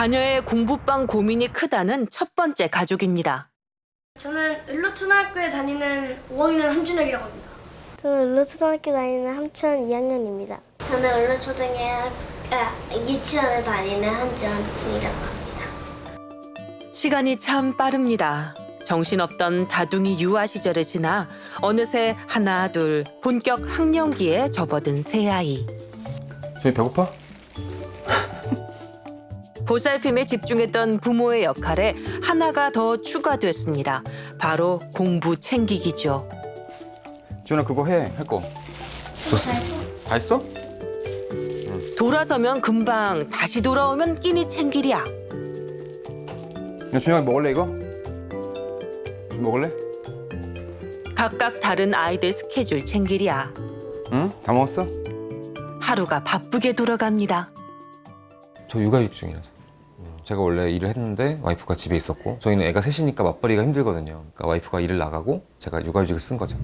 자녀의 공부방 고민이 크다는 첫 번째 가족입니다. 저는 을로초등학교에 다니는 5학년 함준혁이라고 합니다. 저는 을로초등학교 다니는 함천 2학년입니다. 저는 을로초등에 아, 유치원에 다니는 한지원이라고 합니다. 시간이 참 빠릅니다. 정신없던 다둥이 유아 시절을 지나 어느새 하나 둘 본격 학령기에 접어든 새 아이. 저희 배고파? 보살핌에 집중했던 부모의 역할에 하나가 더 추가됐습니다. 바로 공부 챙기기죠. 지훈아 그거 해. 할 거. 다 했어? 돌아서면 금방 다시 돌아오면 끼니 챙기랴. 야, 준영아 먹을래 이거? 먹을래? 각각 다른 아이들 스케줄 챙기랴. 응? 다 먹었어? 하루가 바쁘게 돌아갑니다. 저 육아휴직 중이라서. 제가 원래 일을 했는데 와이프가 집에 있었고 저희는 애가 셋이니까 맞벌이가 힘들거든요. 그러니까 와이프가 일을 나가고 제가 육아휴직을 쓴 거죠.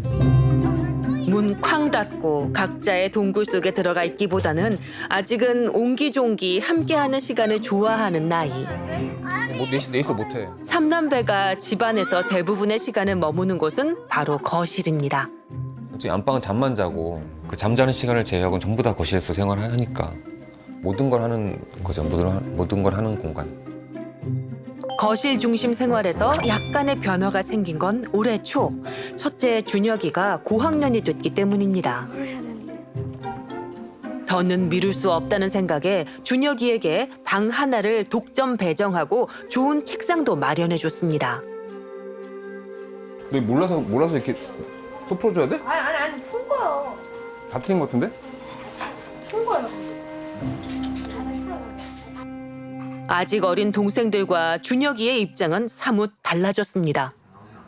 문 쾅 닫고 각자의 동굴 속에 들어가 있기보다는 아직은 옹기종기 함께하는 시간을 좋아하는 나이. 뭐 내있어 못해. 삼남배가 집안에서 대부분의 시간을 머무는 곳은 바로 거실입니다. 솔직히 안방은 잠만 자고 그 잠자는 시간을 제외하고는 전부 다 거실에서 생활을 하니까 모든 걸 하는 거죠. 모든, 하- 모든 걸 하는 공간. 거실 중심 생활에서 약간의 변화가 생긴 건 올해 초 첫째 준혁이가 고학년이 됐기 때문입니다. 더는 미룰 수 없다는 생각에 준혁이에게 방 하나를 독점 배정하고 좋은 책상도 마련해 줬습니다. 너 몰라서 몰라서 이렇게 소 풀어줘야 돼? 아니 아니 아니 푼 거요. 다 틀린 것 같은데? 푼 거요. 아직 어린 동생들과 준혁이의 입장은 사뭇 달라졌습니다.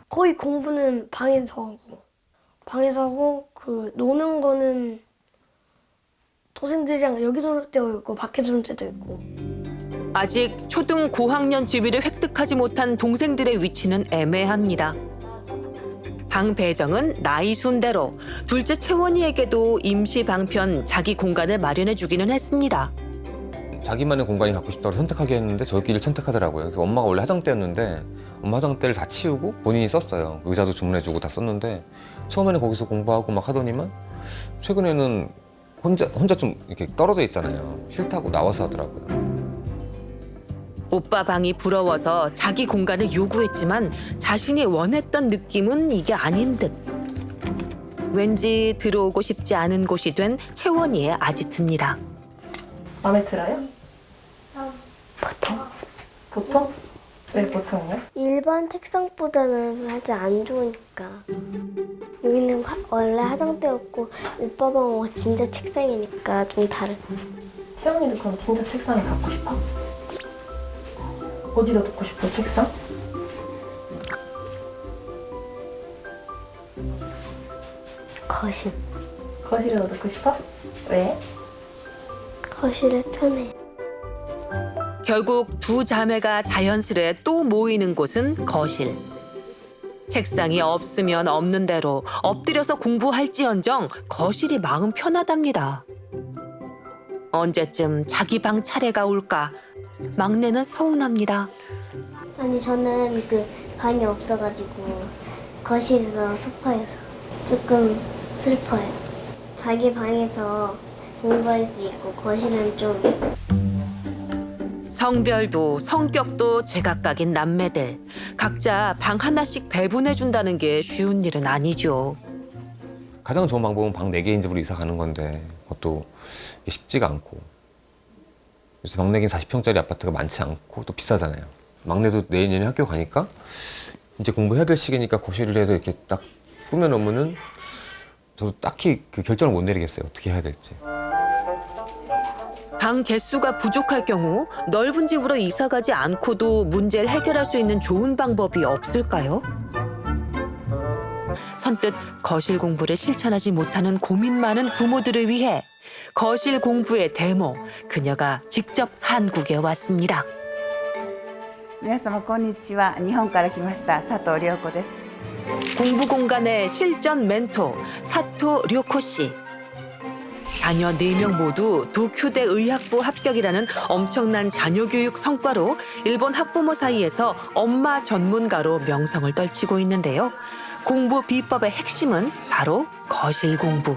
거의 공부는 방에서 하고 방에서 하고 그 노는 거는 동생들이랑 여기 놀 때도 있고 밖에 놀 때도 있고 아직 초등 고학년 지위를 획득하지 못한 동생들의 위치는 애매합니다. 방 배정은 나이 순대로 둘째 채원이에게도 임시 방편 자기 공간을 마련해 주기는 했습니다. 자기만의 공간이 갖고 싶다고 선택하게 했는데 저기를 선택하더라고요. 엄마가 원래 화장대였는데 엄마 화장대를 다 치우고 본인이 썼어요. 의자도 주문해주고 다 썼는데 처음에는 거기서 공부하고 막 하더니만 최근에는 혼자 혼자 좀 이렇게 떨어져 있잖아요. 싫다고 나와서 하더라고요. 오빠 방이 부러워서 자기 공간을 요구했지만 자신이 원했던 느낌은 이게 아닌 듯. 왠지 들어오고 싶지 않은 곳이 된 채원이의 아지트입니다. 마음에 들어요? 보통. 보통? 왜 보통이요? 일반 책상보다는 살짝 안 좋으니까. 여기는 화- 원래 화장대였고 오빠 방은 진짜 책상이니까 좀 다르. 태영이도 그럼 진짜 책상에 갖고 싶어? 어디다 놓고 싶어, 책상? 거실. 거실에다 놓고 싶어? 왜? 거실에 편해. 결국 두 자매가 자연스레 또 모이는 곳은 거실. 책상이 없으면 없는 대로 엎드려서 공부할지언정 거실이 마음 편하답니다. 언제쯤 자기 방 차례가 올까? 막내는 서운합니다. 아니 저는 그 방이 없어가지고 거실에서 소파에서 조금 슬퍼요. 자기 방에서 공부할 수 있고 거실은 좀 성별도 성격도 제각각인 남매들. 각자 방 하나씩 배분해 준다는 게 쉬운 일은 아니죠. 가장 좋은 방법은 방 4개인 집으로 이사 가는 건데 그것도 이게 쉽지가 않고. 요새 방 4개인 40평짜리 아파트가 많지 않고 또 비싸잖아요. 막내도 내년에 학교 가니까 이제 공부해야 될 시기니까 거실에도 이렇게 딱 꾸며놓으면은 저도 딱히 그 결정을 못 내리겠어요. 어떻게 해야 될지 방 개수가 부족할 경우 넓은 집으로 이사 가지 않고도 문제를 해결할 수 있는 좋은 방법이 없을까요? 선뜻 거실 공부를 실천하지 못하는 고민 많은 부모들을 위해 거실 공부의 데모 그녀가 직접 한국에 왔습니다. 皆様こんにちは日本から来ました佐藤涼子です 공부 공간의 실전 멘토 사토 료코 씨. 자녀 네 명 모두 도쿄대 의학부 합격이라는 엄청난 자녀 교육 성과로 일본 학부모 사이에서 엄마 전문가로 명성을 떨치고 있는데요. 공부 비법의 핵심은 바로 거실 공부.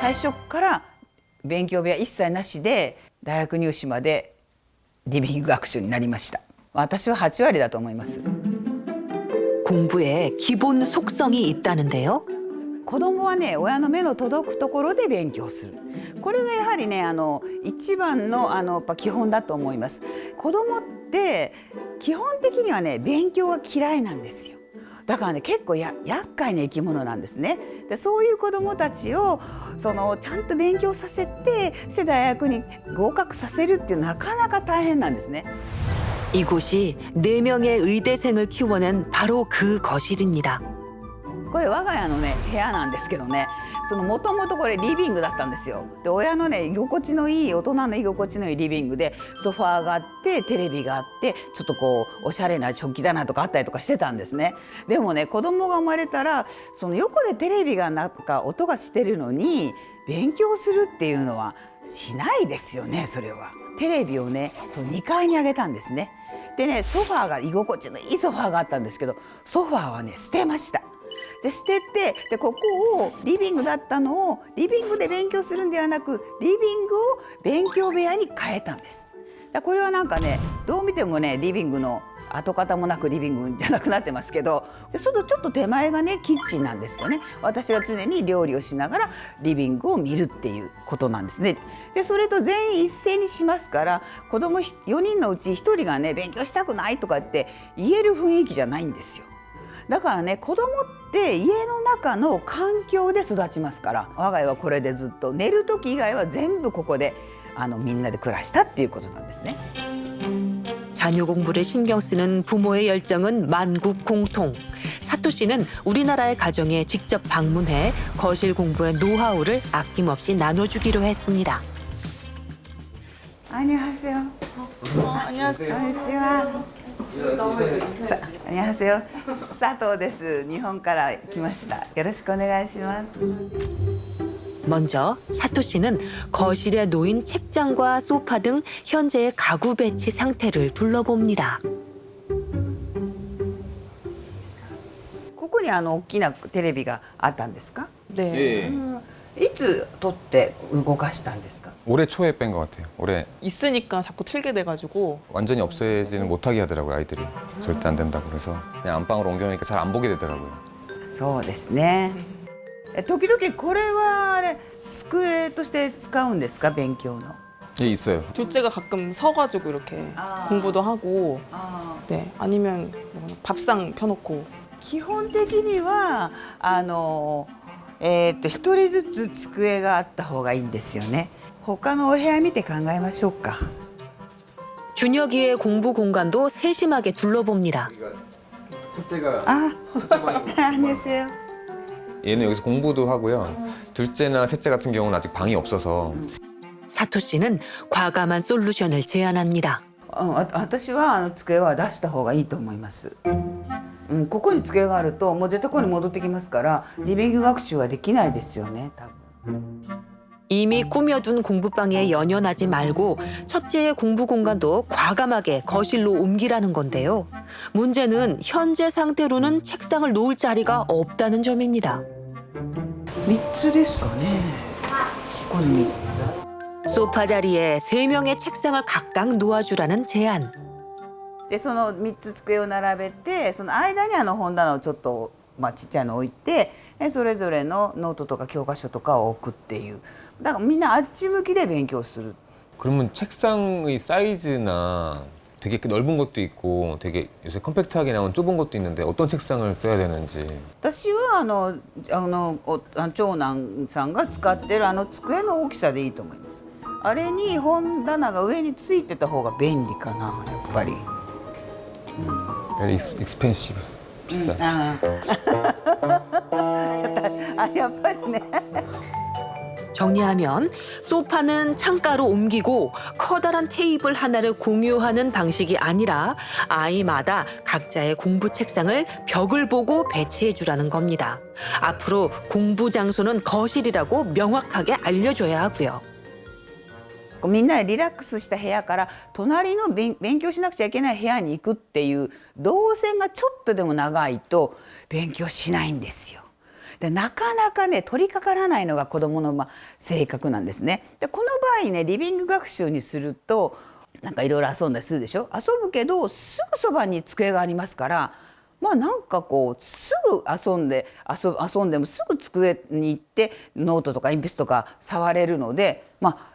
最初から勉強部屋一切なしで大学入試までリビング学習になりました私は8割だと思います 공부에 기본 속성이 있다는데요. 子供はね親の目の届くところで勉強するこれがやはりねあの一番のあのやっぱ基本だと思います子供って基本的にはね勉強は嫌いなんですよだからね結構や厄介な生き物なんですねでそういう子供たちをそのちゃんと勉強させてそして大学に合格させるっていうなかなか大変なんですね 이곳이 네명의 의대생을 키워낸 바로 그 거실입니다. これ我が家のね部屋なんですけどねそのもともとこれリビングだったんですよ。で親のね居心地のいい大人の居心地のいいリビングでソファーがあってテレビがあってちょっとこうおしゃれな食器棚とかあったりとかしてたんですね。でもね子供が生まれたらその横でテレビがなんか音がしてるのに勉強するっていうのはしないですよねそれは。テレビをねそう2階に上げたんですね。でねソファーが居心地のいいソファーがあったんですけどソファーはね捨てました。で捨ててでここをリビングだったのをリビングで勉強するんではなくリビングを勉強部屋に変えたんです。だこれはなんかねどう見てもねリビングの跡形もなくリビングじゃなくなってますけどでそのちょっと手前がねキッチンなんですよね。私は常に料理をしながらリビングを見るっていうことなんですね。でそれと全員一斉にしますから子供4人のうち1人がね勉強したくないとかって言える雰囲気じゃないんですよ。だからね子供って家の中の環境で育ちますから我が家はこれでずっと寝る時以外は全部ここであのみんなで暮らしたっていうことなんですね。 자녀 공부를 신경 쓰는 부모의 열정은 만국 공통. 사토 씨는 우리나라의 가정에 직접 방문해 거실 공부의 노하우를 아낌없이 나눠주기로 했습니다. 안녕하세요. 안녕하세요. 안녕하세요. 사, 안녕하세요. 佐藤です。日本から来ました。よろしくお願いします。 먼저 사토 씨는 거실에 놓인 책장과 소파 등 현재의 가구 배치 상태를 둘러봅니다. ここにあの大きなテレビがあったんですか？ 네. 음, いつ取って動かしたんですか？ 올해 초에 뺀 것 같아요. 올해 있으니까 자꾸 틀게 돼가지고 완전히 없애지는 못하게 하더라고요 아이들이. 절대 안 된다고 그래서 그냥 안방으로 옮겨놓으니까 잘 안 보게 되더라고요. そうですね。え時々これはあれ机として使うんですか勉強の？ 예 있어요. 둘째가 가끔 서가지고 이렇게 아. 공부도 하고 あ 네 아니면 뭐 밥상 펴놓고 基本的にはあの えーっと一人ずつ机があった方がいいんですよね。他のお部屋見て考えましょうか。 준혁이의 공부 공간도 세심하게 둘러봅니다. 첫째가 あ、안녕하세요. 얘는 여기서 공부도 하고요. 둘째나 셋째 같은 경우는 아직 방이 없어서 사토 씨는 과감한 솔루션을 제안합니다. うんわ私はあの机は出した方がいいと思います。 うん、ここに机があるともう絶対ここに戻ってきますからリビング学習はできないですよね多分。 이미 꾸며둔 공부방에 연연하지 말고 첫째의 공부 공간도 과감하게 거실로 옮기라는 건데요. 문제는 현재 상태로는 책상을 놓을 자리가 없다는 점입니다. 三つですかね。ここに三つ。 소파 자리에 세 명의 책상을 각각 놓아주라는 제안. でその3つ机を並べてその間にあの本棚をちょっと、まあ、ちっちゃいの置いてでそれぞれのノートとか教科書とかを置くっていうだからみんなあっち向きで勉強する 그러면 책상의 사이즈나 되게 넓은 것도 있고 되게 요새 컴팩트하게 나온 좁은 것도 있는데 어떤 책상을 써야 되는지 私はあのあのおあ長男さんが使ってるあの机の大きさでいいと思いますあれに本棚が上についてた方が便利かなやっぱり very expensive. 비싸. 아. 아야 빨네. 정리하면 소파는 창가로 옮기고 커다란 테이블 하나를 공유하는 방식이 아니라 아이마다 각자의 공부 책상을 벽을 보고 배치해 주라는 겁니다. 앞으로 공부 장소는 거실이라고 명확하게 알려줘야 하고요. こうみんなでリラックスした部屋から隣の勉強しなくちゃいけない部屋に行くっていう動線がちょっとでも長いと勉強しないんですよ。でなかなかね取り掛からないのが子どものまあ性格なんですね。でこの場合ねリビング学習にするとなんかいろいろ遊んだりするでしょ？遊ぶけどすぐそばに机がありますからまあなんかこうすぐ遊んで遊遊んでもすぐ机に行ってノートとか鉛筆とか触れるのでまあ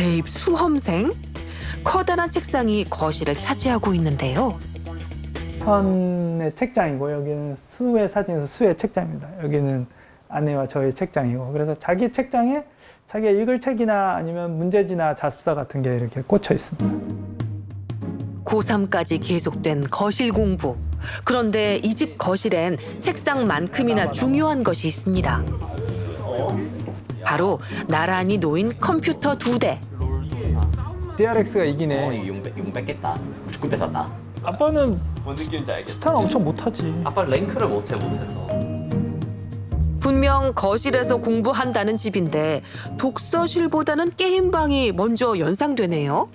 대입 수험생? 커다란 책상이 거실을 차지하고 있는데요. 편의 책장이고 여기는 수의 사진에서 수의 책장입니다. 여기는 아내와 저의 책장이고 그래서 자기 책장에 자기가 읽을 책이나 아니면 문제지나 자습서 같은 게 이렇게 꽂혀 있습니다. 고3까지 계속된 거실 공부. 그런데 이 집 거실엔 책상만큼이나 중요한 것이 있습니다. 바로 나란히 놓인 컴퓨터 두 대. DRX가 이기네. 용, 뺏- 용 뺏겠다. 축구 뺏었다. 아빠는 뭔 느낌인지 알겠다. 스타는 엄청 못하지. 아빠 랭크를 못해 못해서. 분명 거실에서 공부한다는 집인데 독서실보다는 게임방이 먼저 연상되네요.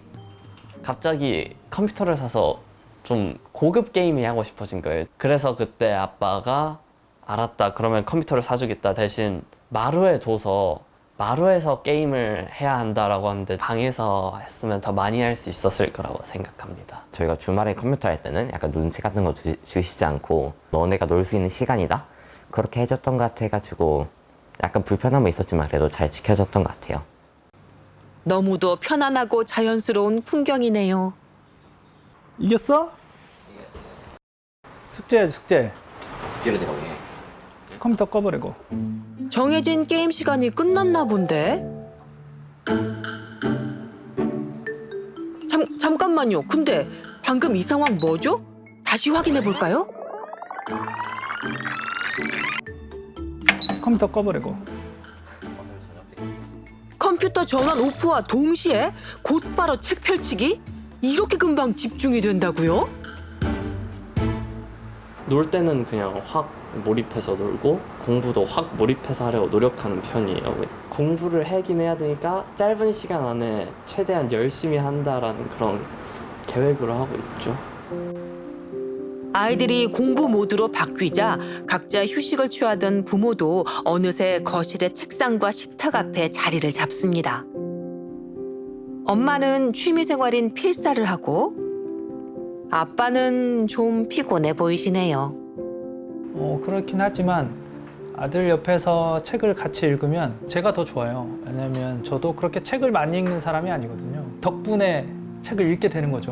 갑자기 컴퓨터를 사서 좀 고급 게임이 하고 싶어진 거예요. 그래서 그때 아빠가 알았다. 그러면 컴퓨터를 사주겠다. 대신 마루에 둬서 마루에서 게임을 해야 한다라고 하는데 방에서 했으면 더 많이 할 수 있었을 거라고 생각합니다. 저희가 주말에 컴퓨터 할 때는 약간 눈치 같은 거 주, 주시지 않고 너네가 놀 수 있는 시간이다 그렇게 해줬던 것 같아가지고 약간 불편함은 있었지만 그래도 잘 지켜줬던 것 같아요. 너무도 편안하고 자연스러운 풍경이네요. 이겼어? 숙제 숙제. 숙제를 내가 왜? 컴퓨터 꺼버리고. 정해진 게임 시간이 끝났나 본데. 잠, 잠깐만요. 근데 방금 이 상황 뭐죠? 다시 확인해 볼까요? 컴퓨터 꺼버리고. 컴퓨터 전원 오프와 동시에 곧바로 책 펼치기? 이렇게 금방 집중이 된다고요? 놀 때는 그냥 확 몰입해서 놀고 공부도 확 몰입해서 하려고 노력하는 편이에요. 공부를 하긴 해야 되니까 짧은 시간 안에 최대한 열심히 한다라는 그런 계획으로 하고 있죠. 아이들이 공부 모드로 바뀌자 각자 휴식을 취하던 부모도 어느새 거실의 책상과 식탁 앞에 자리를 잡습니다. 엄마는 취미생활인 필사를 하고 아빠는 좀 피곤해 보이시네요. 어, 그렇긴 하지만 아들 옆에서 책을 같이 읽으면 제가 더 좋아요. 왜냐면 저도 그렇게 책을 많이 읽는 사람이 아니거든요. 덕분에 책을 읽게 되는 거죠.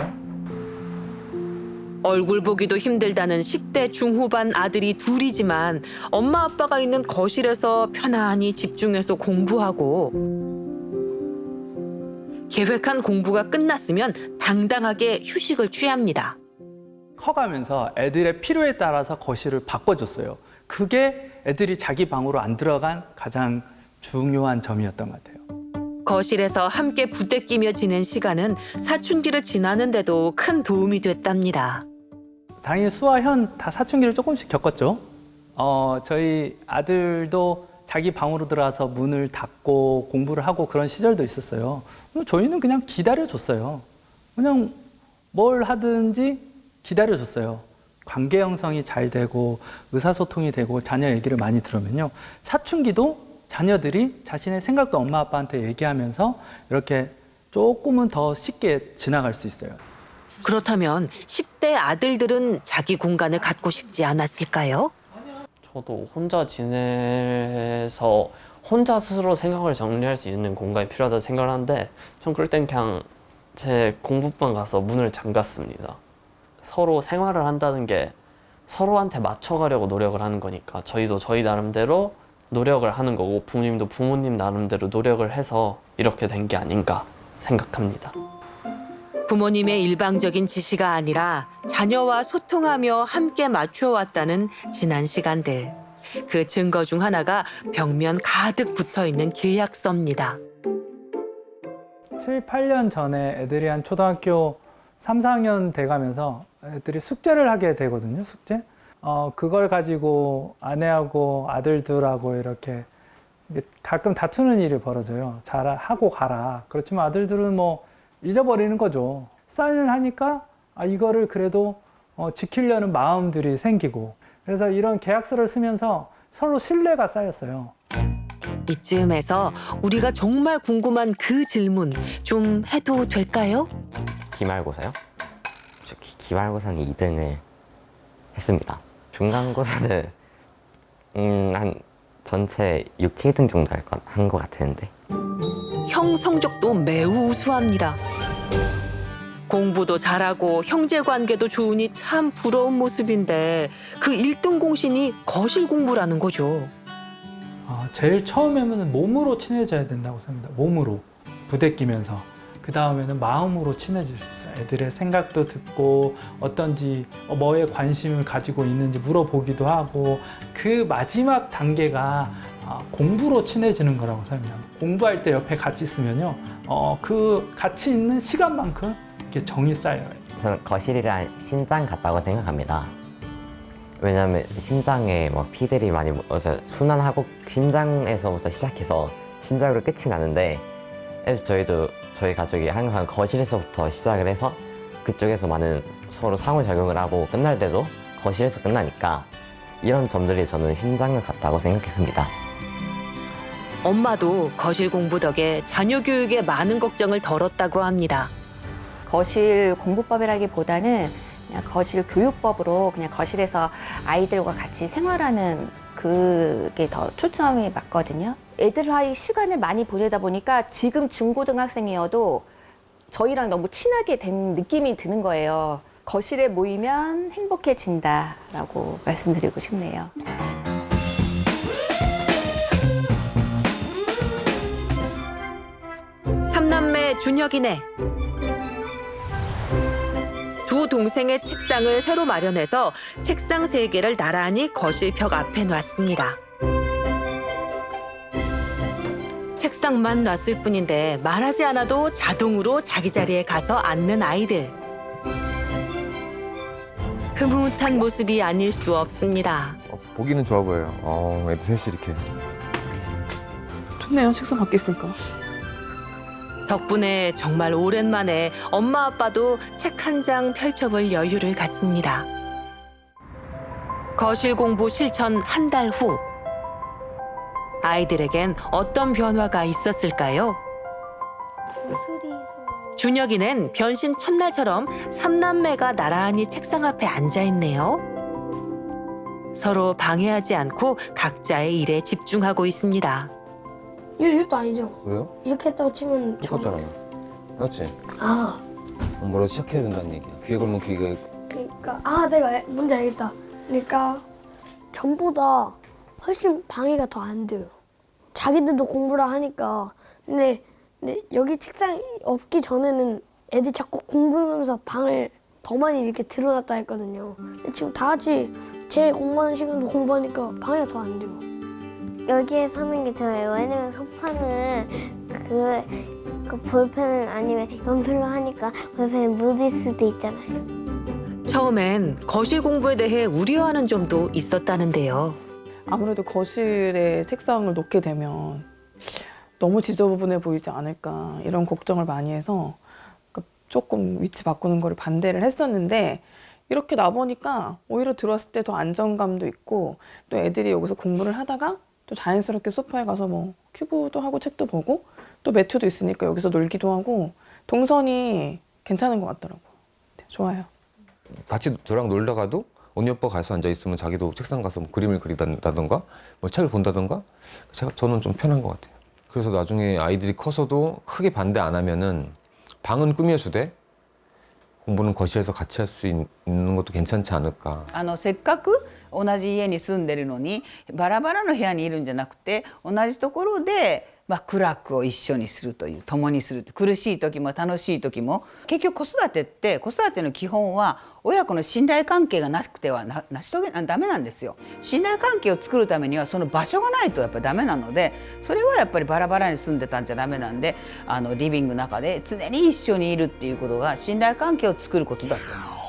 얼굴 보기도 힘들다는 10대 중후반 아들이 둘이지만 엄마 아빠가 있는 거실에서 편안히 집중해서 공부하고 계획한 공부가 끝났으면 당당하게 휴식을 취합니다. 커가면서 애들의 필요에 따라서 거실을 바꿔줬어요. 그게 애들이 자기 방으로 안 들어간 가장 중요한 점이었던 것 같아요. 거실에서 함께 부대끼며 지낸 시간은 사춘기를 지나는데도 큰 도움이 됐답니다. 당연히 수아 현다 사춘기를 조금씩 겪었죠. 어, 저희 아들도 자기 방으로 들어와서 문을 닫고 공부를 하고 그런 시절도 있었어요. 저희는 그냥 기다려줬어요. 그냥 뭘 하든지 기다려줬어요. 관계 형성이 잘 되고 의사소통이 되고 자녀 얘기를 많이 들으면요. 사춘기도 자녀들이 자신의 생각도 엄마 아빠한테 얘기하면서 이렇게 조금은 더 쉽게 지나갈 수 있어요. 그렇다면 10대 아들들은 자기 공간을 갖고 싶지 않았을까요? 저도 혼자 지내서 혼자 스스로 생각을 정리할 수 있는 공간이 필요하다 생각을 하는데 전 그럴 땐 그냥 제 공부방 가서 문을 잠갔습니다. 서로 생활을 한다는 게 서로한테 맞춰가려고 노력을 하는 거니까 저희도 저희 나름대로 노력을 하는 거고 부모님도 부모님 나름대로 노력을 해서 이렇게 된 게 아닌가 생각합니다. 부모님의 일방적인 지시가 아니라 자녀와 소통하며 함께 맞춰왔다는 지난 시간들. 그 증거 중 하나가 벽면 가득 붙어 있는 계약서입니다. 7, 8년 전에 애들이 한 초등학교 3, 4학년 돼가면서 애들이 숙제를 하게 되거든요, 숙제. 어, 그걸 가지고 아내하고 아들들하고 이렇게 가끔 다투는 일이 벌어져요. 잘 하고 가라. 그렇지만 아들들은 뭐 잊어버리는 거죠. 사인을 하니까 아, 이거를 그래도 어, 지키려는 마음들이 생기고 그래서 이런 계약서를 쓰면서 서로 신뢰가 쌓였어요. 이쯤에서 우리가 정말 궁금한 그 질문 좀 해도 될까요? 기말고사요? 기, 기말고사는 2등을 했습니다. 중간고사는 음, 한 전체 6, 7등 정도 한것 같은데 형 성적도 매우 우수합니다. 공부도 잘하고 형제 관계도 좋으니 참 부러운 모습인데 그 1등 공신이 거실 공부라는 거죠. 어, 제일 처음에는 몸으로 친해져야 된다고 생각합니다. 몸으로 부대끼면서 그 다음에는 마음으로 친해질 수 있어요. 애들의 생각도 듣고 어떤지 어, 뭐에 관심을 가지고 있는지 물어보기도 하고 그 마지막 단계가 아, 공부로 친해지는 거라고 생각합니다. 공부할 때 옆에 같이 있으면요, 어, 그 같이 있는 시간만큼 이렇게 정이 쌓여요. 저는 거실이란 심장 같다고 생각합니다. 왜냐하면 심장에 뭐 피들이 많이 어서 순환하고 심장에서부터 시작해서 심장으로 끝이 나는데 그래서 저희도 저희 가족이 항상 거실에서부터 시작을 해서 그쪽에서 많은 서로 상호작용을 하고 끝날 때도 거실에서 끝나니까 이런 점들이 저는 심장을 같다고 생각했습니다. 엄마도 거실 공부 덕에 자녀 교육에 많은 걱정을 덜었다고 합니다. 거실 공부법이라기보다는 그냥 거실 교육법으로 그냥 거실에서 아이들과 같이 생활하는 그게 더 초점이 맞거든요. 애들과의 시간을 많이 보내다 보니까 지금 중고등학생이어도 저희랑 너무 친하게 된 느낌이 드는 거예요. 거실에 모이면 행복해진다라고 말씀드리고 싶네요. 삼남매 준혁이네. 두 동생의 책상을 새로 마련해서 책상 세 개를 나란히 거실 벽 앞에 놨습니다. 책상만 놨을 뿐인데 말하지 않아도 자동으로 자기 자리에 가서 앉는 아이들. 흐뭇한 모습이 아닐 수 없습니다. 어, 보기는 좋아 보여요. 어, 애들 셋이 이렇게. 좋네요. 책상 밖에 있으니까. 덕분에 정말 오랜만에 엄마 아빠도 책 한 장 펼쳐볼 여유를 갖습니다. 거실 공부 실천 한 달 후. 아이들에겐 어떤 변화가 있었을까요? 준혁이는 변신 첫날처럼 삼남매가 나란히 책상 앞에 앉아 있네요. 서로 방해하지 않고 각자의 일에 집중하고 있습니다. 이거 이것도 아니죠. 왜요? 이렇게 했다고 치면 저- 똑같잖아요. 맞지? 아 뭐라도 시작해야 된다는 얘기야. 귀에 걸면 귀가 그러니까 아 내가 알- 뭔지 알겠다. 그러니까 전보다 훨씬 방해가 더 안 돼요. 자기들도 공부를 하니까 근데 근데 여기 책상 없기 전에는 애들 자꾸 공부하면서 방을 더 많이 이렇게 들어놨다 했거든요. 근데 지금 다 같이 제 공부하는 시간도 공부하니까 방해가 더 안 돼요. 여기에 사는 게 좋아요. 왜냐면 소파는 그, 그 볼펜 아니면 연필로 하니까 볼펜에 묻을 수도 있잖아요. 처음엔 거실 공부에 대해 우려하는 점도 있었다는데요. 아무래도 거실에 책상을 놓게 되면 너무 지저분해 보이지 않을까 이런 걱정을 많이 해서 그 조금 위치 바꾸는 거를 반대를 했었는데 이렇게 놔보니까 오히려 들어왔을 때 더 안정감도 있고 또 애들이 여기서 공부를 하다가 또 자연스럽게 소파에 가서 뭐 큐브도 하고 책도 보고 또 매트도 있으니까 여기서 놀기도 하고 동선이 괜찮은 것 같더라고요. 네, 좋아요. 같이 저랑 놀다가도 언니 오빠 가서 앉아 있으면 자기도 책상 가서 뭐 그림을 그리다던가 뭐 책을 본다던가 제가 저는 좀 편한 것 같아요. 그래서 나중에 아이들이 커서도 크게 반대 안 하면은 방은 꾸며주되 공부는 거실에서 같이 할 수 있는 것도 괜찮지 않을까. あのせっかく同じ家に住んでるのにバラバラの部屋にいるんじゃなくて同じところで、 まあ、苦楽を一緒にするという共にする苦しい時も楽しい時も結局子育てって子育ての基本は親子の信頼関係がなくてはな成し遂げダメなんですよ信頼関係を作るためにはその場所がないとやっぱりダメなのでそれはやっぱりバラバラに住んでたんじゃダメなんであのリビングの中で常に一緒にいるっていうことが信頼関係を作ることだと思う。